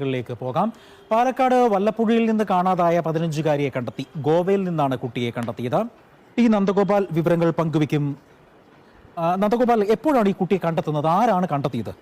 ിലേക്ക് പോകാം. പാലക്കാട് വല്ലപ്പുഴയിൽ നിന്ന് കാണാതായ പതിനഞ്ചുകാരിയെ കണ്ടെത്തി. ഗോവയിൽ നിന്നാണ് കുട്ടിയെ കണ്ടെത്തിയത്. ടി നന്ദഗോപാൽ വിവരങ്ങൾ പങ്കുവയ്ക്കും. നന്ദഗോപാൽ എപ്പോഴാണ് ഈ കുട്ടിയെ കണ്ടെത്തുന്നത്? ആരാണ് കണ്ടെത്തിയത്?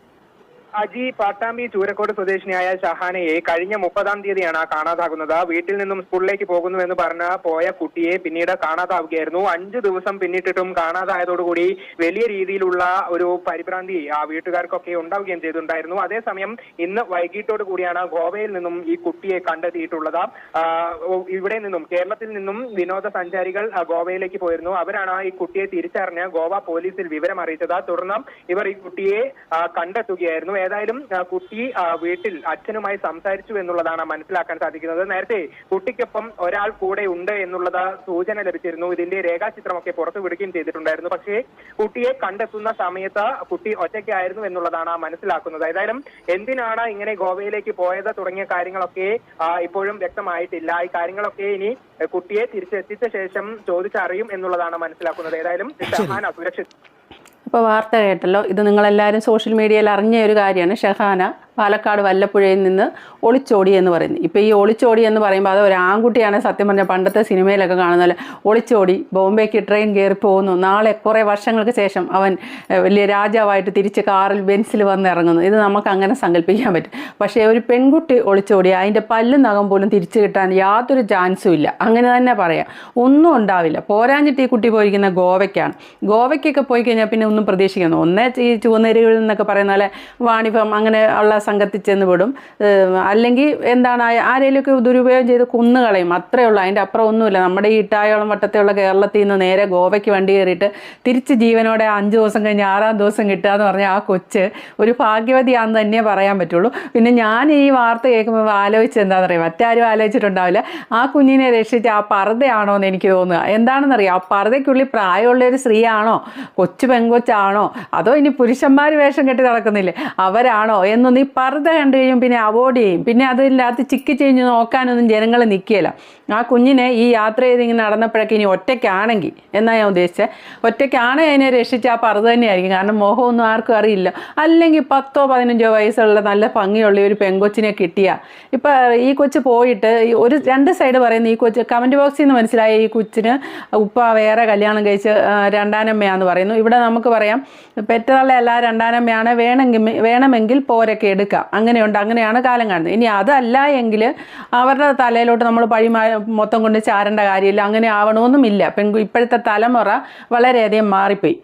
അജി പാട്ടാമ്പി ചൂരക്കോട് സ്വദേശിനിയായ ഷഹാനയെ കഴിഞ്ഞ മുപ്പതാം തീയതിയാണ് കാണാതാകുന്നത്. വീട്ടിൽ നിന്നും സ്കൂളിലേക്ക് പോകുന്നുവെന്ന് പറഞ്ഞ പോയ കുട്ടിയെ പിന്നീട് കാണാതാവുകയായിരുന്നു. അഞ്ചു ദിവസം പിന്നിട്ടിട്ടും കാണാതായതോടുകൂടി വലിയ രീതിയിലുള്ള ഒരു പരിഭ്രാന്തി ആ വീട്ടുകാർക്കൊക്കെ ഉണ്ടാവുകയും ചെയ്തിട്ടുണ്ടായിരുന്നു. അതേസമയം ഇന്ന് വൈകിട്ടോട് കൂടിയാണ് ഗോവയിൽ നിന്നും ഈ കുട്ടിയെ കണ്ടെത്തിയിട്ടുള്ളത്. ഇവിടെ നിന്നും കേരളത്തിൽ നിന്നും വിനോദസഞ്ചാരികൾ ഗോവയിലേക്ക് പോയിരുന്നു. അവരാണ് ഈ കുട്ടിയെ തിരിച്ചറിഞ്ഞ് ഗോവ പോലീസിൽ വിവരം അറിയിച്ചത് തുടർന്ന് ഇവർ ഈ കുട്ടിയെ കണ്ടെത്തുകയായിരുന്നു. ഏതായാലും കുട്ടി വീട്ടിൽ അച്ഛനുമായി സംസാരിച്ചു എന്നുള്ളതാണ് മനസ്സിലാക്കാൻ സാധിക്കുന്നത്. നേരത്തെ കുട്ടിക്കൊപ്പം ഒരാൾ കൂടെ ഉണ്ട് എന്നുള്ളത് സൂചന ലഭിച്ചിരുന്നു. ഇതിന്റെ രേഖാചിത്രമൊക്കെ പുറത്തു വിടുകയും ചെയ്തിട്ടുണ്ടായിരുന്നു. പക്ഷേ കുട്ടിയെ കണ്ടെത്തുന്ന സമയത്ത് കുട്ടി ഒറ്റയ്ക്കായിരുന്നു എന്നുള്ളതാണ് മനസ്സിലാക്കുന്നത്. ഏതായാലും എന്തിനാണ് ഇങ്ങനെ ഗോവയിലേക്ക് പോയത് തുടങ്ങിയ കാര്യങ്ങളൊക്കെ ഇപ്പോഴും വ്യക്തമായിട്ടില്ല. ഈ കാര്യങ്ങളൊക്കെ ഇനി കുട്ടിയെ തിരിച്ചെത്തിച്ച ശേഷം ചോദിച്ചറിയും എന്നുള്ളതാണ് മനസ്സിലാക്കുന്നത്. ഏതായാലും ഷഹാന സുരക്ഷിത. ഇപ്പോൾ വാർത്ത കേട്ടല്ലോ. ഇത് നിങ്ങളെല്ലാവരും സോഷ്യൽ മീഡിയയിൽ അറിഞ്ഞ ഒരു കാര്യമാണ് ഷഹാന. പാലക്കാട് വല്ലപ്പുഴയിൽ നിന്ന് ഒളിച്ചോടി എന്ന് പറയുന്നത് ഇപ്പോൾ ഈ ഒളിച്ചോടി എന്ന് പറയുമ്പോൾ അത് ഒരു ആൺകുട്ടിയാണ് സത്യം പറഞ്ഞാൽ പണ്ടത്തെ സിനിമയിലൊക്കെ കാണുന്ന പോലെ ഒളിച്ചോടി ബോംബെക്ക് ട്രെയിൻ കയറി പോകുന്നു. നാളെ കുറേ വർഷങ്ങൾക്ക് ശേഷം അവൻ വലിയ രാജാവായിട്ട് തിരിച്ച് കാറിൽ ബെൻസിൽ വന്ന് ഇറങ്ങുന്നു. ഇത് നമുക്ക് അങ്ങനെ സങ്കല്പിക്കാൻ പറ്റും. പക്ഷേ ഒരു പെൺകുട്ടി ഒളിച്ചോടി അതിന്റെ പല്ല് നഖം പോലും തിരിച്ചു കിട്ടാൻ യാതൊരു ചാൻസും ഇല്ല. അങ്ങനെ തന്നെ പറയാം. ഒന്നും ഉണ്ടാവില്ല. പോരാഞ്ഞിട്ട് ഈ കുട്ടി പോയിരിക്കുന്ന ഗോവയ്ക്കാണ്. ഗോവയ്ക്കൊക്കെ പോയി കഴിഞ്ഞാൽ പിന്നെ ഒന്നും പ്രതീക്ഷിക്കുന്നു ഒന്നേ ഈ ചുവന്നരികളിൽ നിന്നൊക്കെ പറയുന്ന പോലെ വാണിഭം അങ്ങനെ ഉള്ള സംഘത്തിൽ ചെന്ന് വിടും അല്ലെങ്കിൽ എന്താണ് ആരെങ്കിലുമൊക്കെ ദുരുപയോഗം ചെയ്ത് കുന്നുകളയും. അത്രേ ഉള്ളൂ. അതിന്റെ അപ്പുറം ഒന്നുമില്ല. നമ്മുടെ ഈ ഇട്ടായോളം വട്ടത്തിലുള്ള കേരളത്തിൽ നിന്ന് നേരെ ഗോവയ്ക്ക് വണ്ടി കയറിയിട്ട് തിരിച്ച് ജീവനോടെ അഞ്ച് ദിവസം കഴിഞ്ഞ് ആറാം ദിവസം കിട്ടുക എന്ന് പറഞ്ഞാൽ ആ കൊച്ച് ഒരു ഭാഗ്യവതിയാണെന്ന് തന്നെ പറയാൻ പറ്റുള്ളൂ. പിന്നെ ഞാൻ ഈ വാർത്ത കേൾക്കുമ്പോൾ ആലോചിച്ച് എന്താണെന്ന് അറിയാം മറ്റാരും ആലോചിച്ചിട്ടുണ്ടാവില്ല. ആ കുഞ്ഞിനെ രക്ഷിച്ച ആ പർദ്ദയാണോ എന്ന് എനിക്ക് തോന്നുക. എന്താണെന്നറിയാം? ആ പർദ്ദയ്ക്കുള്ളിൽ പ്രായമുള്ള ഒരു സ്ത്രീയാണോ? കൊച്ചു പെങ്കൊച്ചാണോ? അതോ ഇനി പുരുഷന്മാർ വേഷം കെട്ടി നടക്കുന്നില്ലേ? അവരാണോ? എന്നൊന്നും ഈ പർദ്ദ കണ്ടു കഴിയും പിന്നെ അവോയ്ഡ് ചെയ്യും. പിന്നെ അതിനകത്ത് ചിക്കി ചെയ്ഞ്ഞ് നോക്കാനൊന്നും ജനങ്ങൾ നിൽക്കുകയില്ല ആ കുഞ്ഞിനെ ഈ യാത്ര ചെയ്ത് ഇങ്ങനെ നടന്നപ്പോഴൊക്കെ ഇനി ഒറ്റയ്ക്കാണെങ്കിൽ എന്നാ ഞാൻ ഉദ്ദേശിച്ചത് ഒറ്റയ്ക്കാണ് അതിനെ രക്ഷിച്ച ആ പർദ്ദ തന്നെയായിരിക്കും. കാരണം മോഹമൊന്നും ആർക്കും അറിയില്ല. അല്ലെങ്കിൽ പത്തോ പതിനഞ്ചോ വയസ്സുള്ള നല്ല ഭംഗിയുള്ള ഒരു പെങ്കൊച്ചിനെ കിട്ടിയ. ഇപ്പം ഈ കൊച്ച് പോയിട്ട് ഒരു രണ്ട് സൈഡ് പറയുന്ന ഈ കൊച്ച് കമന്റ് ബോക്സിൽ നിന്ന് മനസ്സിലായ ഈ കൊച്ചിന് ഉപ്പ വേറെ കല്യാണം കഴിച്ച് രണ്ടാനമ്മയാന്ന് പറയുന്നു. ഇവിടെ നമുക്ക് പറയാം പെറ്റതള്ളയല്ല രണ്ടാനമ്മയാണ് വേണമെങ്കിൽ വേണമെങ്കിൽ പോരൊക്കെ എടുക്കാം. അങ്ങനെയുണ്ട് അങ്ങനെയാണ് കാലം കാണുന്നത്. ഇനി അതല്ല എങ്കിൽ അവരുടെ തലയിലോട്ട് നമ്മൾ പഴി മൊത്തം കൊണ്ട് ചാരേണ്ട കാര്യമില്ല അങ്ങനെ ആവണമെന്നുമില്ല. പെൺകു ഇപ്പോഴത്തെ തലമുറ വളരെയധികം മാറിപ്പോയി.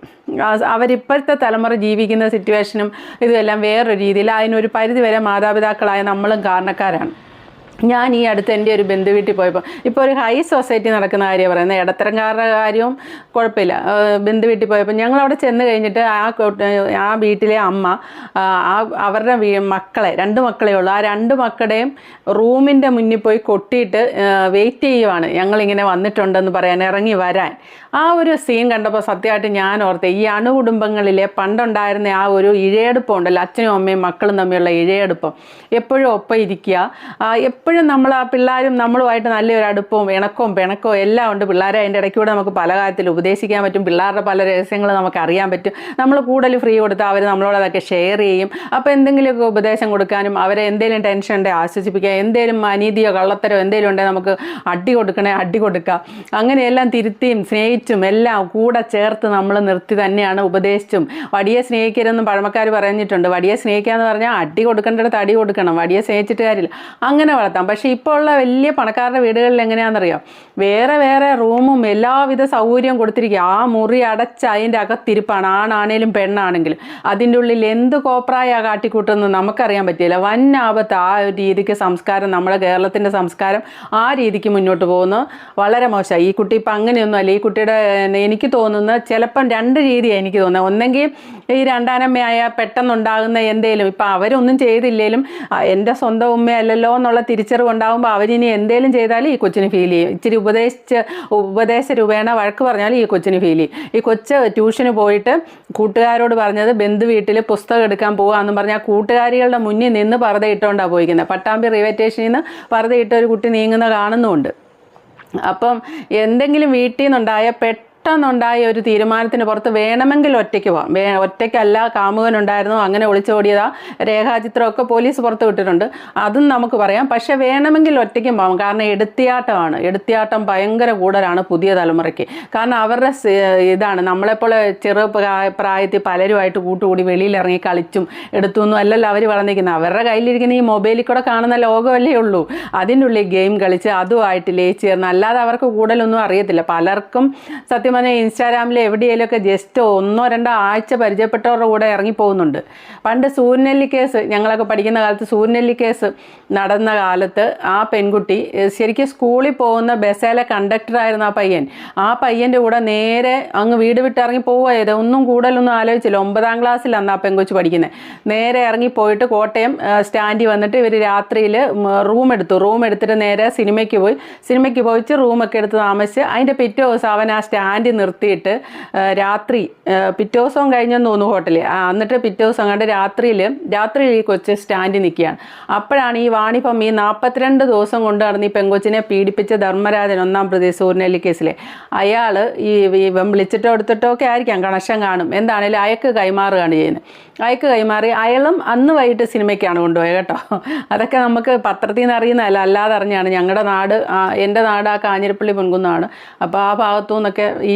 അവരിപ്പോഴത്തെ തലമുറ ജീവിക്കുന്ന സിറ്റുവേഷനും ഇതുമെല്ലാം വേറൊരു രീതിയിൽ അതിനൊരു പരിധിവരെ മാതാപിതാക്കളായ നമ്മളും കാരണക്കാരാണ്. ഞാൻ ഈ അടുത്ത് എന്റെ ഒരു ബന്ധു വീട്ടിൽ പോയപ്പോൾ ഇപ്പോൾ ഒരു ഹൈ സൊസൈറ്റി നടക്കുന്ന കാര്യം പറയുന്നത്. ഇടത്തരംകാരുടെ കാര്യവും കുഴപ്പമില്ല. ബന്ധു വീട്ടിൽ പോയപ്പോൾ ഞങ്ങൾ അവിടെ ചെന്ന് കഴിഞ്ഞിട്ട് ആ ആ വീട്ടിലെ അമ്മ ആ, അവരുടെ മക്കളെ രണ്ട് മക്കളേ ഉള്ളൂ. ആ രണ്ട് മക്കളുടെയും റൂമിന്റെ മുന്നിൽ പോയി കൊട്ടിയിട്ട് വെയിറ്റ് ചെയ്യുവാണ്. ഞങ്ങളിങ്ങനെ വന്നിട്ടുണ്ടെന്ന് പറയാൻ ഇറങ്ങി വരാൻ. ആ ഒരു സീൻ കണ്ടപ്പോൾ സത്യമായിട്ട് ഞാൻ ഓർത്തെ ഈ അണുകുടുംബങ്ങളിലെ പണ്ടുണ്ടായിരുന്ന ആ ഒരു ഇഴയെടുപ്പം ഉണ്ടല്ലോ അച്ഛനും അമ്മയും മക്കളും തമ്മിലുള്ള ഇഴയെടുപ്പം. എപ്പോഴും ഒപ്പം ഇരിക്കുക. എപ്പോഴും നമ്മൾ ആ പിള്ളേരും നമ്മളുമായിട്ട് നല്ലൊരു അടുപ്പവും ഇണക്കവും പിണക്കവും എല്ലാം ഉണ്ട്. പിള്ളേരെ അതിന്റെ ഇടയ്ക്കൂടെ നമുക്ക് പല കാര്യത്തിൽ ഉപദേശിക്കാൻ പറ്റും. പിള്ളേരുടെ പല രഹസ്യങ്ങൾ നമുക്ക് അറിയാൻ പറ്റും. നമ്മൾ കൂടുതൽ ഫ്രീ കൊടുത്താൽ അവർ നമ്മളോട് അതൊക്കെ ഷെയർ ചെയ്യും. അപ്പോൾ എന്തെങ്കിലുമൊക്കെ ഉപദേശം കൊടുക്കാനും അവരെ എന്തെങ്കിലും ടെൻഷൻ ഉണ്ടെങ്കിൽ ആശ്വസിപ്പിക്കുക എന്തെങ്കിലും അനീതിയോ കള്ളത്തരോ എന്തെങ്കിലും ഉണ്ടെങ്കിൽ നമുക്ക് അടി കൊടുക്കണേ അടി കൊടുക്കാം. അങ്ങനെയെല്ലാം തിരുത്തിയും സ്നേഹിച്ചും എല്ലാം കൂടെ ചേർത്ത് നമ്മൾ നിർത്തി തന്നെയാണ് ഉപദേശിച്ചും. വടിയെ സ്നേഹിക്കരുതെന്ന് പഴമക്കാർ പറഞ്ഞിട്ടുണ്ട്. വടിയെ സ്നേഹിക്കുക എന്ന് പറഞ്ഞാൽ അടി കൊടുക്കേണ്ടിടത്ത് അടി കൊടുക്കണം. വടിയെ സ്നേഹിച്ചിട്ട് കാര്യമില്ല അങ്ങനെ വളർത്താം പക്ഷേ ഇപ്പോൾ ഉള്ള വലിയ പണക്കാരുടെ വീടുകളിൽ എങ്ങനെയാണെന്നറിയാം? വേറെ വേറെ റൂമും എല്ലാവിധ സൗകര്യവും കൊടുത്തിരിക്കുക. ആ മുറി അടച്ച് അതിന്റെ അകത്തിരിപ്പാണ്. ആണാണേലും പെണ്ണാണെങ്കിലും. അതിന്റെ ഉള്ളിൽ എന്ത് കോപ്രായ കാട്ടിക്കൂട്ടെന്ന് നമുക്കറിയാൻ പറ്റില്ല. വൻ ആപത്ത് ആ ഒരു രീതിക്ക് സംസ്കാരം നമ്മുടെ കേരളത്തിന്റെ സംസ്കാരം ആ രീതിക്ക് മുന്നോട്ട് പോകുന്നു. വളരെ മോശമായി. ഈ കുട്ടി ഇപ്പം അങ്ങനെയൊന്നും അല്ല. ഈ കുട്ടിയുടെ എനിക്ക് തോന്നുന്നത് ചിലപ്പം രണ്ട് രീതിയാണ് എനിക്ക് തോന്നുന്നത്. ഒന്നെങ്കിൽ ഈ രണ്ടാനമ്മയായ പെട്ടെന്നുണ്ടാകുന്ന എന്തേലും ഇപ്പം അവരൊന്നും ചെയ്തില്ലേലും ആ, എന്റെ സ്വന്തം ഉമ്മയല്ലല്ലോ എന്നുള്ള തിരിച്ചറിവ് ഉണ്ടാകുമ്പോൾ അവരിനി എന്തേലും ചെയ്താലും ഈ കൊച്ചിന് ഫീൽ ചെയ്യും. ഇച്ചിരി ഉപദേശിച്ച് ഉപദേശ രൂപേണ വഴക്ക് പറഞ്ഞാൽ ഈ കൊച്ചിന് ഫീൽ ചെയ്യും. ഈ കൊച്ച് ട്യൂഷന് പോയിട്ട് കൂട്ടുകാരോട് പറഞ്ഞത് ബന്ധു വീട്ടിൽ പുസ്തകം എടുക്കാൻ പോകാമെന്ന് പറഞ്ഞാൽ കൂട്ടുകാരികളുടെ മുന്നിൽ നിന്ന് പർദ്ദ പോയിക്കുന്നത് പട്ടാമ്പി റെയിൽവേ നിന്ന് പറതയിട്ട ഒരു കുട്ടി നീങ്ങുന്ന കാണുന്നുമുണ്ട് അപ്പം എന്തെങ്കിലും വീട്ടിൽ നിന്നുണ്ടായ പെട്ടെന്ന് പെട്ടെന്നുണ്ടായ ഒരു തീരുമാനത്തിന് പുറത്ത് വേണമെങ്കിൽ ഒറ്റയ്ക്ക് വേ ഒറ്റയ്ക്കല്ല കാമുകനുണ്ടായിരുന്നു അങ്ങനെ ഒളിച്ചോടിയതാ രേഖാചിത്രമൊക്കെ പോലീസ് പുറത്ത് വിട്ടിട്ടുണ്ട്. അതും നമുക്ക് പറയാം. പക്ഷെ വേണമെങ്കിൽ ഒറ്റയ്ക്കും പോകാം. കാരണം എടുത്തിയാട്ടമാണ്. എടുത്തിയാട്ടം ഭയങ്കര കൂടുതലാണ് പുതിയ തലമുറയ്ക്ക്. കാരണം അവരുടെ ഇതാണ്. നമ്മളെപ്പോലെ ചെറു പ്രായ- പ്രായത്തിൽ പലരുമായിട്ട് കൂട്ടുകൂടി വെളിയിലിറങ്ങി കളിച്ചും എടുത്തൊന്നും അല്ലല്ലോ അവർ വളർന്നിരിക്കുന്നത്. അവരുടെ കയ്യിലിരിക്കുന്ന ഈ മൊബൈലിൽ കൂടെ കാണുന്ന ലോകമല്ലേ ഉള്ളൂ. അതിന്റെ ഉള്ളിൽ ഗെയിം കളിച്ച് അതുമായിട്ട് ലയിച്ച് ചേർന്ന്. അല്ലാതെ അവർക്ക് കൂടുതലൊന്നും അറിയത്തില്ല. പലർക്കും സത്യം പറഞ്ഞാൽ ഇൻസ്റ്റാഗ്രാമിൽ എവിടെയെങ്കിലുമൊക്കെ ജസ്റ്റ് ഒന്നോ രണ്ടോ ആഴ്ച പരിചയപ്പെട്ടവരുടെ കൂടെ ഇറങ്ങിപ്പോകുന്നുണ്ട്. പണ്ട് സൂര്യനെല്ലി കേസ് ഞങ്ങളൊക്കെ പഠിക്കുന്ന കാലത്ത് സൂര്യനെല്ലി കേസ് നടന്ന കാലത്ത് ആ പെൺകുട്ടി ശരിക്കും സ്കൂളിൽ പോകുന്ന ബസ്സിലെ കണ്ടക്ടറായിരുന്നു ആ പയ്യൻ. ആ പയ്യന്റെ കൂടെ നേരെ അങ്ങ് വീട് വിട്ട് ഇറങ്ങി പോവുക ഒന്നും കൂടുതലൊന്നും ആലോചിച്ചില്ല. ഒമ്പതാം ക്ലാസ്സിലാണ് ആ പെങ്കൊച്ച് പഠിക്കുന്നത് നേരെ ഇറങ്ങി പോയിട്ട് കോട്ടയം സ്റ്റാൻഡിൽ വന്നിട്ട് ഇവർ രാത്രിയിൽ റൂം എടുത്തു. റൂം എടുത്തിട്ട് നേരെ സിനിമയ്ക്ക് പോയി. സിനിമയ്ക്ക് പോയിച്ച് റൂമൊക്കെ എടുത്ത് താമസിച്ച് അതിന്റെ പിറ്റേ ദിവസം അവൻ ആ സ്റ്റാൻഡിൽ നിർത്തിയിട്ട് രാത്രി പിറ്റേ ദിവസം കഴിഞ്ഞെന്ന് തോന്നുന്നു ഹോട്ടലിൽ എന്നിട്ട് പിറ്റേ ദിവസം കണ്ട് രാത്രിയിൽ രാത്രിയിൽ ഈ കൊച്ച് സ്റ്റാൻഡിൽ നിൽക്കുകയാണ്. അപ്പോഴാണ് ഈ വാണിപ്പം ഈ നാൽപ്പത്തിരണ്ട് ദിവസം കൊണ്ട് നടന്ന് ഈ പെങ്കൊച്ചിനെ പീഡിപ്പിച്ച ധർമ്മരാജൻ ഒന്നാം പ്രതി സൂര്യനെല്ലി കേസിലെ. അയാൾ ഈ വിളിച്ചിട്ടോ എടുത്തിട്ടോ ഒക്കെ ആയിരിക്കാം കണക്ഷൻ കാണും. എന്താണേലും അയക്ക് കൈമാറുകയാണ് ചെയ്യുന്നത്. അയക്ക് കൈമാറി. അയാളും അന്ന് വൈകിട്ട് സിനിമയ്ക്കാണ് കൊണ്ടുപോയത് കേട്ടോ. അതൊക്കെ നമുക്ക് പത്രത്തിൽ നിന്ന് അറിയുന്നതല്ല അല്ലാതെ അറിഞ്ഞാണ്. ഞങ്ങളുടെ നാട് എന്റെ നാട് ആ കാഞ്ഞിരപ്പള്ളി പുൻകുന്നാണ്. അപ്പോൾ ആ ഭാഗത്തു നിന്നൊക്കെ ഈ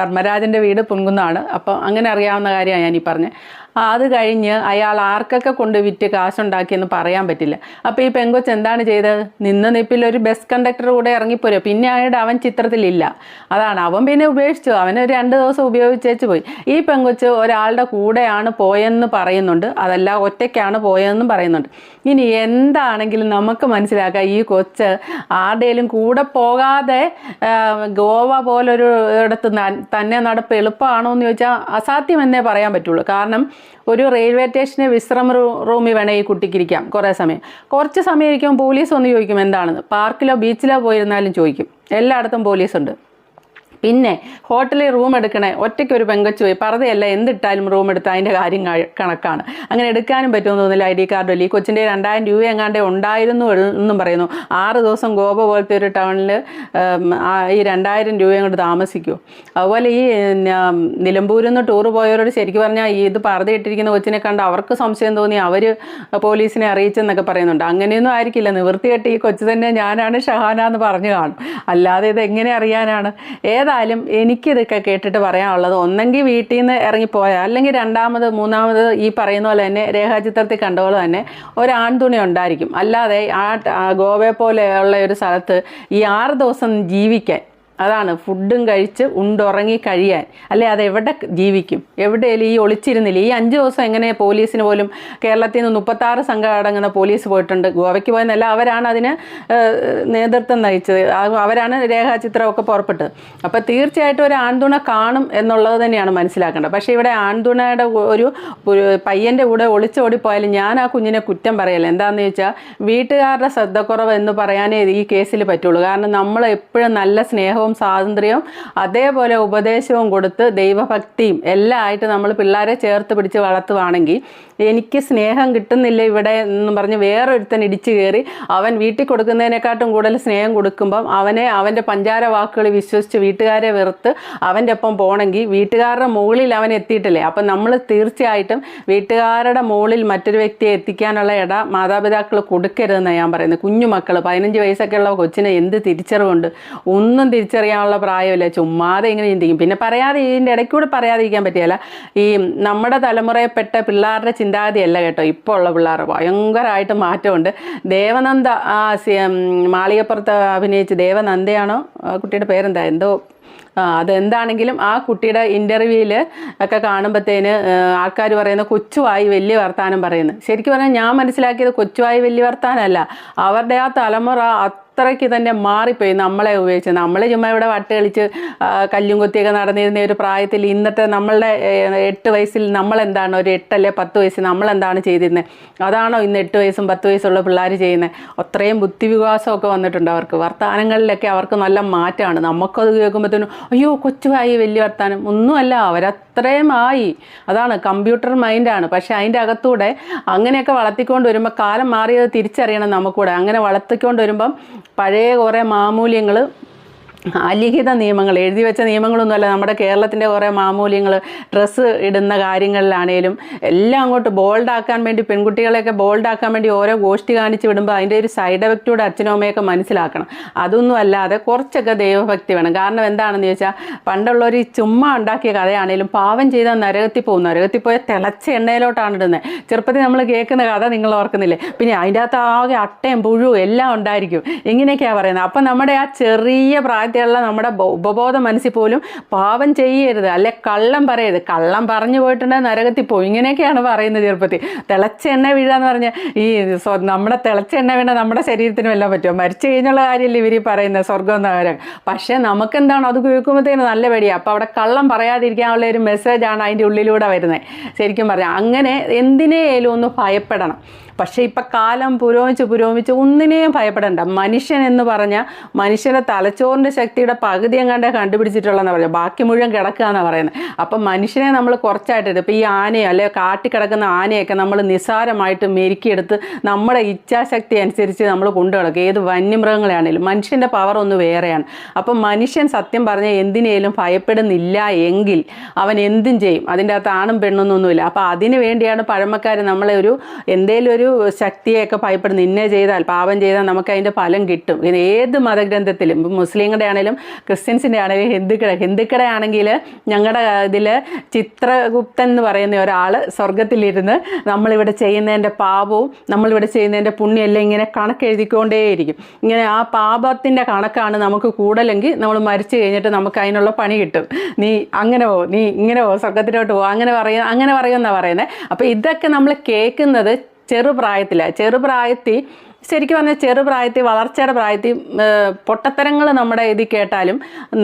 ധർമ്മരാജന്റെ വീട് പുൻകുന്നാണ്. അപ്പോൾ അങ്ങനെ അറിയാവുന്ന കാര്യമാണ് ഞാൻ ഈ പറഞ്ഞത് അത് കഴിഞ്ഞ് അയാൾ ആർക്കൊക്കെ കൊണ്ട് വിറ്റ് കാശുണ്ടാക്കിയെന്ന് പറയാൻ പറ്റില്ല. അപ്പോൾ ഈ പെങ്കൊച്ച് എന്താണ് ചെയ്തത്? നിന്ന് നിപ്പിൽ ഒരു ബസ് കണ്ടക്ടർ കൂടെ ഇറങ്ങിപ്പോരോ പിന്നെ അയാളുടെ അവൻ ചിത്രത്തിലില്ല. അതാണ് അവൻ പിന്നെ ഉപേക്ഷിച്ചു അവൻ ഒരു രണ്ട് ദിവസം ഉപയോഗിച്ചേച്ച് പോയി. ഈ പെങ്കൊച്ച് ഒരാളുടെ കൂടെയാണ് പോയെന്ന് പറയുന്നുണ്ട്. അതല്ല ഒറ്റയ്ക്കാണ് പോയതെന്നും പറയുന്നുണ്ട്. ഇനി എന്താണെങ്കിലും നമുക്ക് മനസ്സിലാക്കാം. ഈ കൊച്ച് ആരുടെയും കൂടെ പോകാതെ ഗോവ പോലൊരു ഇടത്ത് തന്നെ നടപ്പ് എളുപ്പമാണോ എന്ന് ചോദിച്ചാൽ അസാധ്യമെന്നേ പറയാൻ പറ്റുള്ളൂ. കാരണം ഒരു റെയിൽവേ സ്റ്റേഷന് വിശ്രമ റൂമിൽ വേണേൽ ഈ കുട്ടിക്ക് ഇരിക്കാം കുറേ സമയം. കുറച്ച് സമയം ഇരിക്കുമ്പോൾ പോലീസ് ഒന്ന് ചോദിക്കും എന്താണെന്ന്? പാർക്കിലോ ബീച്ചിലോ പോയിരുന്നാലും ചോദിക്കും. എല്ലായിടത്തും പോലീസുണ്ട്. പിന്നെ ഹോട്ടലിൽ റൂം എടുക്കണേ ഒറ്റയ്ക്ക് ഒരു പെങ്കച്ച് പോയി. പറതയല്ല എന്തിട്ടാലും റൂം എടുത്ത് അതിന്റെ കാര്യം കണക്കാണ്. അങ്ങനെ എടുക്കാനും പറ്റുമെന്ന് തോന്നുന്നില്ല ഐ ഡി കാർഡ് ഈ കൊച്ചിന്റെ രണ്ടായിരം രൂപ എങ്ങാണ്ടേ ഉണ്ടായിരുന്നു എന്നും പറയുന്നു. ആറ് ദിവസം ഗോവ പോലത്തെ ഒരു ടൗണിൽ ഈ രണ്ടായിരം രൂപയും കൊണ്ട് താമസിക്കൂ. അതുപോലെ ഈ നിലമ്പൂരിൽ നിന്ന് ടൂർ പോയവരോട് ശരിക്കും പറഞ്ഞാൽ ഈ ഇത് പറത ഇട്ടിരിക്കുന്ന കൊച്ചിനെ കണ്ട് അവർക്ക് സംശയം തോന്നി. അവർ പോലീസിനെ അറിയിച്ചെന്നൊക്കെ പറയുന്നുണ്ട്. അങ്ങനെയൊന്നും ആയിരിക്കില്ല. നിവൃത്തി കെട്ടി ഈ കൊച്ചു തന്നെ ഞാനാണ് ഷഹാന എന്ന് പറഞ്ഞു കാണും. അല്ലാതെ ഇത് എങ്ങനെ അറിയാനാണ്? ഏതായാലും എനിക്കിതൊക്കെ കേട്ടിട്ട് പറയാനുള്ളത് ഒന്നെങ്കിൽ വീട്ടിൽ നിന്ന് ഇറങ്ങിപ്പോയാൽ അല്ലെങ്കിൽ രണ്ടാമത് മൂന്നാമത് ഈ പറയുന്ന പോലെ തന്നെ രേഖാചിത്രത്തിൽ കണ്ട പോലെ തന്നെ ഒരു ആൺതുണി ഉണ്ടായിരിക്കും. അല്ലാതെ ആ ഗോവയെ പോലെയുള്ള ഒരു സ്ഥലത്ത് ഈ ആറ് ദിവസം ജീവിക്കാൻ അതാണ് ഫുഡും കഴിച്ച് ഉണ്ടുറങ്ങി കഴിയാൻ. അല്ലെ അതെവിടെ ജീവിക്കും? എവിടെയെങ്കിലും ഈ ഒളിച്ചിരുന്നില്ല? ഈ അഞ്ച് ദിവസം എങ്ങനെ പോലീസിന് പോലും കേരളത്തിൽ നിന്ന് മുപ്പത്താറ് സംഘം അടങ്ങുന്ന പോലീസ് പോയിട്ടുണ്ട്. ഗോവയ്ക്ക് പോയെന്നല്ല അവരാണ് അതിന് നേതൃത്വം നയിച്ചത്. അവരാണ് രേഖാചിത്രമൊക്കെ പുറപ്പെട്ടത്. അപ്പോൾ തീർച്ചയായിട്ടും ഒരു ആൺതുണ കാണും എന്നുള്ളത് തന്നെയാണ് മനസ്സിലാക്കേണ്ടത്. പക്ഷേ ഇവിടെ ആൺതുണയുടെ ഒരു ഒരു പയ്യന്റെ കൂടെ ഒളിച്ചോടിപ്പോയാലും ഞാൻ ആ കുഞ്ഞിനെ കുറ്റം പറയല്ല. എന്താണെന്ന് ചോദിച്ചാൽ വീട്ടുകാരുടെ ശ്രദ്ധക്കുറവ് എന്ന് പറയാനേ ഈ കേസിൽ പറ്റുള്ളൂ. കാരണം നമ്മൾ എപ്പോഴും നല്ല സ്നേഹവും സ്വാതന്ത്ര്യവും അതേപോലെ ഉപദേശവും കൊടുത്ത് ദൈവഭക്തിയും എല്ലാം ആയിട്ട് നമ്മൾ പിള്ളേരെ ചേർത്ത് പിടിച്ച് വളർത്തുവാണെങ്കിൽ എനിക്ക് സ്നേഹം കിട്ടുന്നില്ല ഇവിടെ എന്ന് പറഞ്ഞ് വേറൊരുത്തൻ ഇടിച്ചു കയറി അവൻ വീട്ടിൽ കൊടുക്കുന്നതിനെക്കാട്ടും കൂടുതൽ സ്നേഹം കൊടുക്കുമ്പം അവനെ അവന്റെ പഞ്ചാര വാക്കുകൾ വിശ്വസിച്ച് വീട്ടുകാരെ വെറുത്ത് അവന്റെ ഒപ്പം പോകണമെങ്കിൽ വീട്ടുകാരുടെ മുകളിൽ അവൻ എത്തിയിട്ടില്ലേ? അപ്പം നമ്മൾ തീർച്ചയായിട്ടും വീട്ടുകാരുടെ മുകളിൽ മറ്റൊരു വ്യക്തിയെ എത്തിക്കാനുള്ള ഇട മാതാപിതാക്കൾ കൊടുക്കരുതെന്നാണ് ഞാൻ പറയുന്നത്. കുഞ്ഞു മക്കൾ പതിനഞ്ച് വയസ്സൊക്കെ ഉള്ള കൊച്ചിനെ എന്ത് തിരിച്ചറിവുണ്ട്? ഒന്നും തിരിച്ചറിയാനുള്ള പ്രായമല്ല. ചുമ്മാതെ ഇങ്ങനെ ചിന്തിക്കും. പിന്നെ പറയാതെ ഇതിന്റെ ഇടയ്ക്കൂടെ പറയാതിരിക്കാൻ പറ്റിയല്ല. ഈ നമ്മുടെ തലമുറയിൽപ്പെട്ട പിള്ളേരുടെ ചിന്താഗതിയല്ല കേട്ടോ. ഇപ്പോൾ ഉള്ള പിള്ളേർ ഭയങ്കരമായിട്ട് മാറ്റമുണ്ട്. ദേവനന്ദ ആ സി- മാളികപ്പുറത്ത് അഭിനയിച്ച് ദേവനന്ദയാണോ? കുട്ടിയുടെ പേരെന്താ? എന്തോ അതെന്താണെങ്കിലും ആ കുട്ടിയുടെ ഇന്റർവ്യൂവിൽ ഒക്കെ കാണുമ്പോഴത്തേന് ആൾക്കാർ പറയുന്ന കൊച്ചുവായി വലിയ വർത്താനം പറയുന്നത് ശരിക്കും പറഞ്ഞാൽ ഞാൻ മനസ്സിലാക്കിയത് കൊച്ചുവായി വലിയ വർത്താനമല്ല അവരുടെ ആ തലമുറ അത്രയ്ക്ക് തന്നെ മാറിപ്പോയി. നമ്മളെ ഉപയോഗിച്ച് നമ്മൾ ചുമ്മാ ഇവിടെ വട്ട കളിച്ച് കല്ലും കൊത്തിയൊക്കെ നടന്നിരുന്ന ഒരു പ്രായത്തിൽ ഇന്നത്തെ നമ്മളുടെ എട്ട് വയസ്സിൽ നമ്മളെന്താണ് ഒരു എട്ടല്ലേ പത്ത് വയസ്സിൽ നമ്മളെന്താണ് ചെയ്തിരുന്നത് അതാണോ ഇന്ന് എട്ട് വയസ്സും പത്ത് വയസ്സുള്ള പിള്ളേർ ചെയ്യുന്നത് അത്രയും ബുദ്ധിവികാസമൊക്കെ വന്നിട്ടുണ്ട് അവർക്ക്. വർത്തമാനങ്ങളിലൊക്കെ അവർക്ക് നല്ല മാറ്റമാണ്. നമുക്കത് കേൾക്കുമ്പോഴത്തേനും അയ്യോ കൊച്ചുവായി വലിയ വർത്താനം. ഒന്നുമല്ല അവരത്രയും ആയി. അതാണ് കമ്പ്യൂട്ടർ മൈൻഡാണ്. പക്ഷേ അതിന്റെ അകത്തൂടെ അങ്ങനെയൊക്കെ വളർത്തിക്കൊണ്ട് വരുമ്പോൾ കാലം മാറിയത് തിരിച്ചറിയണം നമുക്കൂടെ. അങ്ങനെ വളർത്തിക്കൊണ്ട് വരുമ്പം പഴയ കുറേ മാമൂല്യങ്ങൾ അലിഖിത നിയമങ്ങൾ എഴുതി വെച്ച നിയമങ്ങളൊന്നുമല്ല. നമ്മുടെ കേരളത്തിന്റെ കുറേ മാമൂല്യങ്ങൾ ഡ്രസ്സ് ഇടുന്ന കാര്യങ്ങളിലാണേലും എല്ലാം അങ്ങോട്ട് ബോൾഡാക്കാൻ വേണ്ടി പെൺകുട്ടികളെയൊക്കെ ബോൾഡാക്കാൻ വേണ്ടി ഓരോ ഗോഷ്ഠി കാണിച്ച് വിടുമ്പോൾ അതിന്റെ ഒരു സൈഡ് എഫക്റ്റോടെ അച്ഛനും അമ്മയൊക്കെ മനസ്സിലാക്കണം. അതൊന്നും അല്ലാതെ കുറച്ചൊക്കെ ദൈവഭക്തി വേണം. കാരണം എന്താണെന്ന് ചോദിച്ചാൽ പണ്ടുള്ളവർ ഈ ചുമ്മാ ഉണ്ടാക്കിയ കഥയാണേലും പാവം ചെയ്താൽ നരകത്തിൽ പോകും. നരകത്തിൽ പോയ തിളച്ച എണ്ണയിലോട്ടാണ് ഇടുന്നത്. ചെറുപ്പത്തിൽ നമ്മൾ കേൾക്കുന്ന കഥ നിങ്ങൾ ഓർക്കുന്നില്ലേ? പിന്നെ അതിന്റെ അകത്ത് ആകെ അട്ടയും പുഴുവും എല്ലാം ഉണ്ടായിരിക്കും. ഇങ്ങനെയൊക്കെയാണ് പറയുന്നത്. അപ്പം നമ്മുടെ ആ ചെറിയ പ്രായത്തിലുള്ള നമ്മുടെ ഉപബോധ മനസ്സിൽ പോലും പാവം ചെയ്യരുത്. അല്ലെ കള്ളം പറയരുത്. കള്ളം പറഞ്ഞു പോയിട്ടുണ്ടെങ്കിൽ നരകത്തിൽ പോയി ഇങ്ങനെയൊക്കെയാണ് പറയുന്നത് ചെറുപ്പത്തിൽ. തിളച്ച എണ്ണ വീഴാന്ന് പറഞ്ഞാൽ ഈ നമ്മുടെ തിളച്ച എണ്ണ വീണ നമ്മുടെ ശരീരത്തിന് വല്ലതും പറ്റുമോ? മരിച്ചു കഴിഞ്ഞുള്ള കാര്യമല്ലേ ഇവർ പറയുന്നത് സ്വർഗം നഗരം പക്ഷേ നമുക്കെന്താണ് അത് കേൾക്കുമ്പോഴത്തേന് നല്ല പേടിയാണ് അപ്പോൾ അവിടെ കള്ളം പറയാതിരിക്കാനുള്ള ഒരു മെസ്സേജാണ് അതിന്റെ ഉള്ളിലൂടെ വരുന്നത് ശരിക്കും പറഞ്ഞാൽ അങ്ങനെ എന്തിനേലും ഒന്ന് ഭയപ്പെടണം. പക്ഷേ ഇപ്പം കാലം പുരോഗമിച്ച് പുരോഗമിച്ച് ഒന്നിനെയും ഭയപ്പെടേണ്ട. മനുഷ്യൻ എന്ന് പറഞ്ഞാൽ മനുഷ്യന്റെ തലച്ചോറിന്റെ ശക്തിയുടെ പകുതി എങ്ങാണ്ടേ കണ്ടുപിടിച്ചിട്ടുള്ളതെന്ന് പറയുന്നത്. ബാക്കി മുഴുവൻ കിടക്കുക എന്നാണ് പറയുന്നത്. അപ്പം മനുഷ്യനെ നമ്മൾ കുറച്ചായിട്ട് ഇപ്പോൾ ഈ ആനയോ അല്ലെ കാട്ടി കിടക്കുന്ന ആനയൊക്കെ നമ്മൾ നിസ്സാരമായിട്ട് മെരുക്കിയെടുത്ത് നമ്മുടെ ഇച്ഛാശക്തി അനുസരിച്ച് നമ്മൾ കൊണ്ടു കിടക്കും ഏത് വന്യമൃഗങ്ങളെയാണെങ്കിലും മനുഷ്യന്റെ പവർ ഒന്ന് വേറെയാണ്. അപ്പം മനുഷ്യൻ സത്യം പറഞ്ഞ് എന്തിനേലും ഭയപ്പെടുന്നില്ല എങ്കിൽ അവൻ എന്തും ചെയ്യും. അതിന്റെ അകത്ത് ആണും പെണ്ണൊന്നൊന്നുമില്ല അപ്പോൾ അതിന് വേണ്ടിയാണ് പഴമക്കാർ നമ്മളെ ഒരു എന്തേലും ഒരു ശക്തിയെയൊക്കെ ഭയപ്പെടുന്നത്. ഇന്നേ ചെയ്താൽ പാപം ചെയ്താൽ നമുക്ക് അതിന്റെ ഫലം കിട്ടും. ഏത് മതഗ്രന്ഥത്തിലും മുസ്ലിങ്ങളുടെ ആണെങ്കിലും ക്രിസ്ത്യൻസിന്റെ ആണെങ്കിലും ഹിന്ദുക്കളെ ഹിന്ദുക്കളെ ആണെങ്കിൽ ഞങ്ങളുടെ ഇതിൽ ചിത്രഗുപ്തൻ എന്ന് പറയുന്ന ഒരാൾ സ്വർഗത്തിലിരുന്ന് നമ്മളിവിടെ ചെയ്യുന്നതിന്റെ പാപവും നമ്മളിവിടെ ചെയ്യുന്നതിന്റെ പുണ്യം എല്ലാം ഇങ്ങനെ കണക്കെഴുതിക്കൊണ്ടേയിരിക്കും. ഇങ്ങനെ ആ പാപത്തിന്റെ കണക്കാണ് നമുക്ക് കൂടുതലെങ്കിൽ നമ്മൾ മരിച്ചു കഴിഞ്ഞിട്ട് നമുക്ക് അതിനുള്ള പണി കിട്ടും. നീ അങ്ങനെ പോ നീ ഇങ്ങനെ പോ സ്വർഗത്തിലോട്ട് പോ അങ്ങനെ പറയും അങ്ങനെ പറയുമെന്നാണ് പറയുന്നത്. അപ്പോൾ ഇതൊക്കെ നമ്മൾ കേൾക്കുന്നത് ചെറുപ്രായത്തിലാണ്. ചെറുപ്രായത്തിൽ ശരിക്കും പറഞ്ഞാൽ ചെറുപ്രായത്തിൽ വളർച്ചയുടെ പ്രായത്തിൽ പൊട്ടത്തരങ്ങൾ നമ്മുടെ ഇതിൽ കേട്ടാലും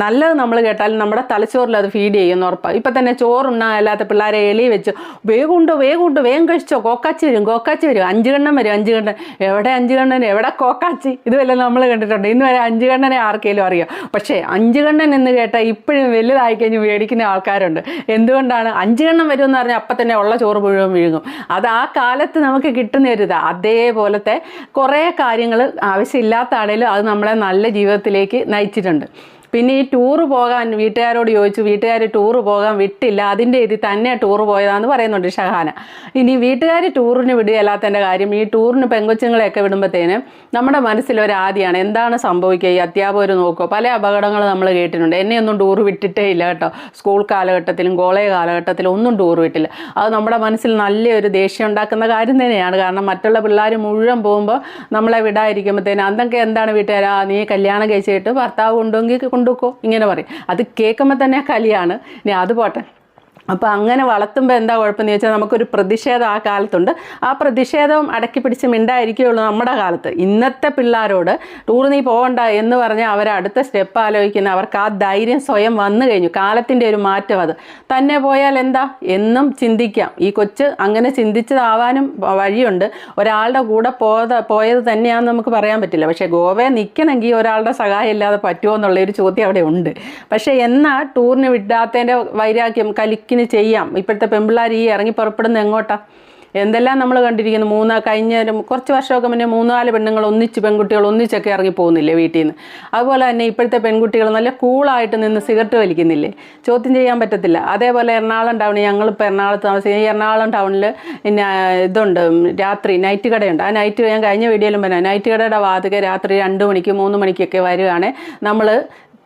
നല്ലത് നമ്മൾ കേട്ടാലും നമ്മുടെ തലച്ചോറിൽ അത് ഫീഡ് ചെയ്യുന്ന ഉറപ്പാണ് ഇപ്പം തന്നെ ചോറുണ്ണാൻ അല്ലാത്ത പിള്ളേരെ എളി വെച്ച് വേഗമുണ്ടോ വേഗമുണ്ടോ വേഗം കഴിച്ചോ കോക്കാച്ചി വരും കോക്കാച്ചി വരും. അഞ്ച് കണ്ണൻ വരും അഞ്ച് കണ്ണൻ എവിടെ അഞ്ച് കണ്ണൻ എവിടെ കോക്കാച്ചി? ഇതുവെല്ലാം നമ്മൾ കണ്ടിട്ടുണ്ട്. ഇന്ന് വരെ അഞ്ച് കണ്ണനെ ആർക്കെങ്കിലും അറിയാം. പക്ഷേ അഞ്ച് കണ്ണൻ എന്ന് കേട്ടാൽ ഇപ്പോഴും വലുതായി കഴിഞ്ഞ് മേടിക്കുന്ന ആൾക്കാരുണ്ട്. എന്തുകൊണ്ടാണ്? അഞ്ച് കണ്ണം വരുമെന്ന് പറഞ്ഞാൽ അപ്പം തന്നെ ഉള്ള ചോറ് മുഴുവൻ വിഴുങ്ങും. അത് ആ കാലത്ത് നമുക്ക് കിട്ടുന്ന ഒരു ഇതാണ് അതേപോലത്തെ കുറേ കാര്യങ്ങൾ ആവശ്യമില്ലാത്ത ആണെങ്കിലും അത് നമ്മളെ നല്ല ജീവിതത്തിലേക്ക് നയിച്ചിട്ടുണ്ട്. പിന്നെ ഈ ടൂറ് പോകാൻ വീട്ടുകാരോട് ചോദിച്ചു വീട്ടുകാർ ടൂറ് പോകാൻ വിട്ടില്ല അതിന്റെ ഇതിൽ തന്നെ ടൂറ് പോയതാന്ന് പറയുന്നുണ്ട് ഷഹാന. ഇനി വീട്ടുകാർ ടൂറിന് വിടുകയല്ലാത്തതിന്റെ കാര്യം ഈ ടൂറിന് പെങ്കൊച്ചുങ്ങളെയൊക്കെ വിടുമ്പോഴത്തേനും നമ്മുടെ മനസ്സിലൊരാദ്യമാണ് എന്താണ് സംഭവിക്കുക? ഈ അധ്യാപകർ നോക്കുക പല അപകടങ്ങൾ നമ്മൾ കേട്ടിട്ടുണ്ട്. എന്നെയൊന്നും ടൂർ വിട്ടിട്ടേ ഇല്ല കേട്ടോ. സ്കൂൾ കാലഘട്ടത്തിലും കോളേജ് കാലഘട്ടത്തിലും ഒന്നും ടൂർ വിട്ടില്ല. അത് നമ്മുടെ മനസ്സിൽ നല്ലൊരു ദേഷ്യം ഉണ്ടാക്കുന്ന കാര്യം തന്നെയാണ്. കാരണം മറ്റുള്ള പിള്ളേർ മുഴുവൻ പോകുമ്പോൾ നമ്മളെ വിടാതിരിക്കുമ്പോഴത്തേനും അന്നൊക്കെ എന്താണ് വീട്ടുകാർ നീ കല്യാണം കഴിച്ചിട്ട് ഭർത്താവ് കൊണ്ടുവെങ്കിൽ കൊണ്ടുപോക്കോ ഇങ്ങനെ പറയും. അത് കേൾക്കുമ്പോൾ തന്നെ കലിയാണ്. ഇനി അത് പോട്ടെ. അപ്പോൾ അങ്ങനെ വളർത്തുമ്പോൾ എന്താ കുഴപ്പമെന്ന് ചോദിച്ചാൽ നമുക്കൊരു പ്രതിഷേധം ആ കാലത്തുണ്ട്. ആ പ്രതിഷേധം അടക്കി പിടിച്ച് മിണ്ടായിരിക്കുകയുള്ളൂ നമ്മുടെ കാലത്ത്. ഇന്നത്തെ പിള്ളേരോട് ടൂർ നീ പോകണ്ട എന്ന് പറഞ്ഞാൽ അവർ അടുത്ത സ്റ്റെപ്പ് ആലോചിക്കുന്ന അവർക്ക് ആ ധൈര്യം സ്വയം വന്നു കഴിഞ്ഞു. കാലത്തിന്റെ ഒരു മാറ്റം അത്. തന്നെ പോയാൽ എന്താ? എന്നും ചിന്തിക്കാം. ഈ കൊച്ച് അങ്ങനെ ചിന്തിച്ചതാവാനും വഴിയുണ്ട്. ഒരാളുടെ കൂടെ പോയത് പോയത് തന്നെയാണെന്ന് നമുക്ക് പറയാൻ പറ്റില്ല. പക്ഷേ ഗോവയെ നിൽക്കണമെങ്കിൽ ഒരാളുടെ സഹായം ഇല്ലാതെ പറ്റുമോ എന്നുള്ളൊരു ചോദ്യം അവിടെ ഉണ്ട്. പക്ഷേ എന്നാൽ ടൂറിന് വിടാത്തതിന്റെ വൈരാഗ്യം കലിക്കിന് ചെയ്യാം. ഇപ്പോഴത്തെ പെമ്പിള്ളാർ ഈ ഇറങ്ങി പുറപ്പെടുന്ന എങ്ങോട്ടാ? എന്തെല്ലാം നമ്മൾ കണ്ടിരിക്കുന്നു? മൂന്നാ കഴിഞ്ഞ കുറച്ച് വർഷമൊക്കെ മുന്നേ മൂന്നാൽ പെണ്ണുങ്ങൾ ഒന്നിച്ച് പെൺകുട്ടികൾ ഒന്നിച്ചൊക്കെ ഇറങ്ങി പോകുന്നില്ലേ വീട്ടിൽ നിന്ന് അതുപോലെ തന്നെ ഇപ്പോഴത്തെ പെൺകുട്ടികൾ നല്ല കൂളായിട്ട് നിന്ന് സിഗരറ്റ് വലിക്കുന്നില്ലേ? ചോദ്യം ചെയ്യാൻ പറ്റത്തില്ല. അതേപോലെ എറണാകുളം ടൗണിൽ ഞങ്ങളിപ്പോൾ എറണാകുളത്ത് താമസിക്കുന്ന എറണാകുളം ടൗണിൽ പിന്നെ ഇതുണ്ട് രാത്രി നൈറ്റ് കടയുണ്ട്. ആ നൈറ്റ് ഞാൻ കഴിഞ്ഞ വീഡിയോയിലും പറഞ്ഞു നൈറ്റ് കടയുടെ വാതക രാത്രി രണ്ട് മണിക്ക് മൂന്ന് മണിക്കൊക്കെ വരികയാണെ നമ്മൾ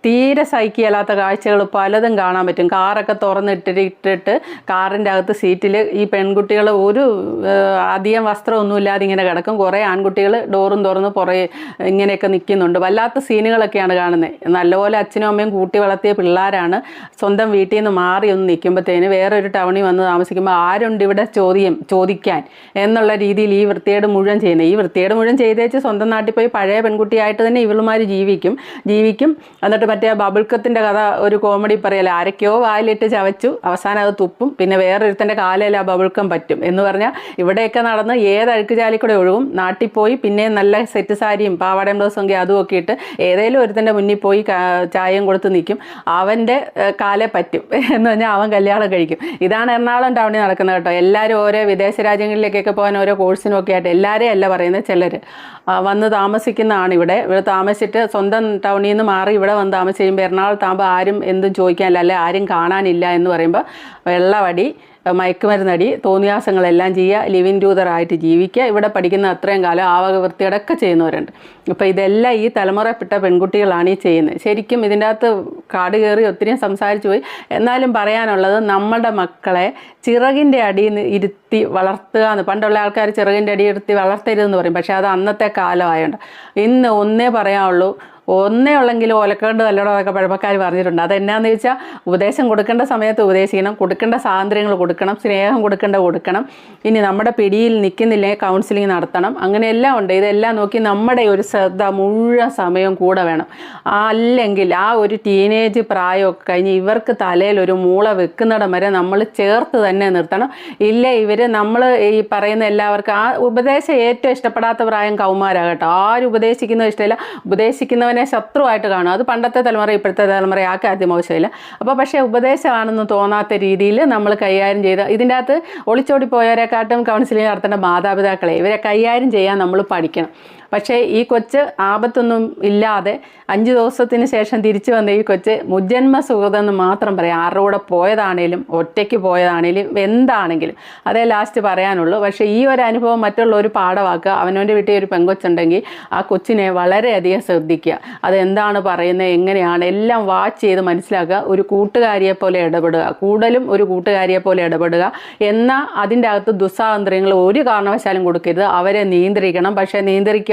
തീരെ സഹിക്കുകയല്ലാത്ത കാഴ്ചകൾ പലതും കാണാൻ പറ്റും. കാറൊക്കെ തുറന്നിട്ടിട്ടിട്ട് കാറിന്റെ അകത്ത് സീറ്റിൽ ഈ പെൺകുട്ടികൾ ഒരു അധികം വസ്ത്രമൊന്നും ഇല്ലാതെ ഇങ്ങനെ കിടക്കും. കുറേ ആൺകുട്ടികൾ ഡോറും തുറന്ന് പുറകെ ഇങ്ങനെയൊക്കെ നിൽക്കുന്നുണ്ട്. വല്ലാത്ത സീനുകളൊക്കെയാണ് കാണുന്നത്. നല്ലപോലെ അച്ഛനും അമ്മയും കൂട്ടി വളർത്തിയ പിള്ളേരാണ്. സ്വന്തം വീട്ടിൽ നിന്ന് മാറി ഒന്ന് നിൽക്കുമ്പോഴത്തേന് വേറൊരു ടൗണിൽ വന്ന് താമസിക്കുമ്പോൾ ആരുണ്ട് ഇവിടെ ചോദ്യം ചോദിക്കാൻ എന്നുള്ള രീതിയിൽ ഈ വൃത്തിയേട് മുഴുവൻ ചെയ്യുന്നത്. ഈ വൃത്തിയേട് മുഴുവൻ ചെയ്തേച്ച് സ്വന്തം നാട്ടിൽ പോയി പഴയ പെൺകുട്ടിയായിട്ട് തന്നെ ഇവളുമാർ ജീവിക്കും. ജീവിക്കും. എന്നിട്ട് മറ്റേ ബബിൾക്കത്തിന്റെ കഥ ഒരു കോമഡി പറയല ആരൊക്കെയോ വായിലിട്ട് ചവച്ചു അവസാനം അത് തുപ്പും. പിന്നെ വേറൊരുത്തന്റെ കാലയിൽ ആ ബബിൾക്കം പറ്റും. എന്ന് പറഞ്ഞാൽ ഇവിടെയൊക്കെ നടന്ന് ഏത് അഴുക്ക് ചാലിൽ കൂടെ ഒഴുകും നാട്ടിൽ പോയി പിന്നെ നല്ല സെറ്റ് സാരിയും പാവാടയും ഒക്കെ അതും ഒക്കെ ഇട്ട് ഏതെങ്കിലും ഒരുത്തന്റെ മുന്നിൽ പോയി ചായം ചായയും കൊടുത്ത് നിൽക്കും. അവന്റെ കാലേ പറ്റും. എന്ന് പറഞ്ഞാൽ അവൻ കല്യാണം കഴിക്കും. ഇതാണ് എറണാകുളം ടൗണിൽ നടക്കുന്നത് കേട്ടോ. എല്ലാവരും ഓരോ വിദേശ രാജ്യങ്ങളിലേക്കൊക്കെ പോകാൻ ഓരോ കോഴ്സിനും ഒക്കെ ആയിട്ട് എല്ലാവരെയും അല്ല പറയുന്നത് ചിലർ വന്ന് താമസിക്കുന്നതാണ് ഇവിടെ. ഇവിടെ താമസിച്ചിട്ട് സ്വന്തം ടൗണിൽ നിന്ന് മാറി ഇവിടെ വന്ന് താമസിക്കുമ്പോൾ എറണാകുളത്താകുമ്പോൾ ആരും എന്തും ചോദിക്കാനില്ല അല്ലെ ആരും കാണാനില്ല എന്ന് പറയുമ്പോൾ വെള്ളവടി മയക്കുമരുന്നടി തോന്നിയാസങ്ങളെല്ലാം ചെയ്യുക ലിവിൻ ടൂതറായിട്ട് ജീവിക്കുക. ഇവിടെ പഠിക്കുന്ന അത്രയും കാലം ആവക വൃത്തിയടക്കം ചെയ്യുന്നവരുണ്ട്. അപ്പോൾ ഇതെല്ലാം ഈ തലമുറപ്പെട്ട പെൺകുട്ടികളാണ് ഈ ചെയ്യുന്നത്. ശരിക്കും ഇതിന്റെ അകത്ത് കാട് കയറി ഒത്തിരി സംസാരിച്ചു പോയി. എന്നാലും പറയാനുള്ളത് നമ്മുടെ മക്കളെ ചിറകിന്റെ അടിയിൽ ഇരുത്തി വളർത്തുക എന്ന് പണ്ടുള്ള ആൾക്കാർ ചിറകിന്റെ അടി ഇരുത്തി വളർത്തരുതെന്ന് പറയും. പക്ഷേ അത് അന്നത്തെ കാലമായതുകൊണ്ട് ഇന്ന് ഒന്നേ പറയാനുള്ളൂ ഒന്നേ ഉള്ളെങ്കിൽ ഒലക്കേണ്ട നല്ലോണം അതൊക്കെ പഴമക്കാർ പറഞ്ഞിട്ടുണ്ട്. അതെന്നാന്ന് ചോദിച്ചാൽ ഉപദേശം കൊടുക്കേണ്ട സമയത്ത് ഉപദേശിക്കണം കൊടുക്കേണ്ട സ്വാതന്ത്ര്യങ്ങൾ കൊടുക്കണം സ്നേഹം കൊടുക്കേണ്ട കൊടുക്കണം. ഇനി നമ്മുടെ പിടിയിൽ നിൽക്കുന്നില്ലെങ്കിൽ കൗൺസിലിംഗ് നടത്തണം. അങ്ങനെയെല്ലാം ഉണ്ട്. ഇതെല്ലാം നോക്കി നമ്മുടെ ഒരു ശ്രദ്ധ മുഴുവൻ സമയം കൂടെ വേണം. അല്ലെങ്കിൽ ആ ഒരു ടീനേജ് പ്രായമൊക്കെ കഴിഞ്ഞ് ഇവർക്ക് തലയിൽ ഒരു മൂള വെക്കുന്നിടം വരെ നമ്മൾ ചേർത്ത് തന്നെ നിർത്തണം. ഇല്ല ഇവർ നമ്മൾ ഈ പറയുന്ന എല്ലാവർക്കും ആ ഉപദേശം ഏറ്റവും ഇഷ്ടപ്പെടാത്ത പ്രായം കൗമാരാകട്ടോ ആരും ഉപദേശിക്കുന്നത് ഇഷ്ടമില്ല. ഉപദേശിക്കുന്നവനെ ശത്രുവായിട്ട് കാണും. അത് പണ്ടത്തെ തലമുറ ഇപ്പോഴത്തെ തലമുറ ആക്കി ആദ്യം മോശമില്ല അപ്പോൾ പക്ഷേ ഉപദേശമാണെന്ന് തോന്നാത്ത രീതിയിൽ നമ്മൾ കൈകാര്യം ചെയ്ത് ഇതിന്റെ അകത്ത് ഒളിച്ചോടി പോയവരെക്കാട്ടും കൗൺസിലിംഗ് നടത്തേണ്ട മാതാപിതാക്കളെ ഇവരെ കൈകാര്യം ചെയ്യാൻ നമ്മൾ പഠിക്കണം. പക്ഷേ ഈ കൊച്ച് ആപത്തൊന്നും ഇല്ലാതെ അഞ്ച് ദിവസത്തിന് ശേഷം തിരിച്ചു വന്ന ഈ കൊച്ച് മുജന്മ സുഹൃതെന്ന് മാത്രം പറയാം. ആരുടെ കൂടെ പോയതാണേലും ഒറ്റയ്ക്ക് പോയതാണേലും എന്താണെങ്കിലും. അതേ ലാസ്റ്റ് പറയാനുള്ളൂ. പക്ഷേ ഈ ഒരു അനുഭവം മറ്റുള്ള ഒരു പാഠമാക്കുക അവനവന്റെ വീട്ടിൽ ഒരു പെങ്കൊച്ചുണ്ടെങ്കിൽ ആ കൊച്ചിനെ വളരെയധികം ശ്രദ്ധിക്കുക. അതെന്താണ് പറയുന്നത് എങ്ങനെയാണ് എല്ലാം വാച്ച് ചെയ്ത് മനസ്സിലാക്കുക. ഒരു കൂട്ടുകാരിയെ പോലെ ഇടപെടുക. കൂടുതലും ഒരു കൂട്ടുകാരിയെ പോലെ ഇടപെടുക. എന്നാൽ അതിന്റെ അകത്ത് ദുസ്സാതന്ത്ര്യങ്ങൾ ഒരു കാരണവശാലും കൊടുക്കരുത്. അവരെ നിയന്ത്രിക്കണം. പക്ഷേ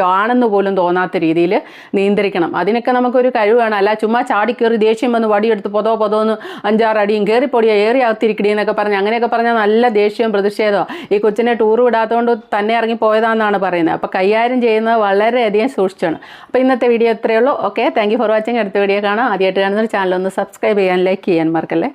നിയന്ത്രിക്കുകയാണെന്ന് പോലും തോന്നാത്ത രീതിയിൽ നിയന്ത്രിക്കണം. അതിനൊക്കെ നമുക്കൊരു കഴിവ് വേണം അല്ല ചുമ്മാ ചാടിക്കേറി ദേഷ്യം വന്ന് വടിയെടുത്ത് പൊതോ പൊതോ എന്ന് അഞ്ചാറ് അടിയും കയറിപ്പൊടിയോ ഏറി അകത്തിരിക്കടി എന്നൊക്കെ പറഞ്ഞ് അങ്ങനെയൊക്കെ പറഞ്ഞാൽ നല്ല ദേഷ്യവും പ്രതിഷേധവും. ഈ കൊച്ചിനെ ടൂർ വിടാത്തതുകൊണ്ട് തന്നെ ഇറങ്ങി പോയതാണെന്നാണ് പറയുന്നത്. അപ്പോൾ കൈകാര്യം ചെയ്യുന്നത് വളരെയധികം സൂക്ഷിച്ചാണ്. അപ്പോൾ ഇന്നത്തെ വീഡിയോ ഇത്രയേ ഉള്ളൂ. ഓക്കെ താങ്ക് ഫോർ വാച്ചിങ് അടുത്ത വീഡിയോ കാണാം. ആദ്യമായിട്ട് കാണുന്ന ചാനൽ ഒന്ന് സബ്സ്ക്രൈബ് ചെയ്യാൻ ലൈക്ക് ചെയ്യാൻ മറക്കല്ലേ?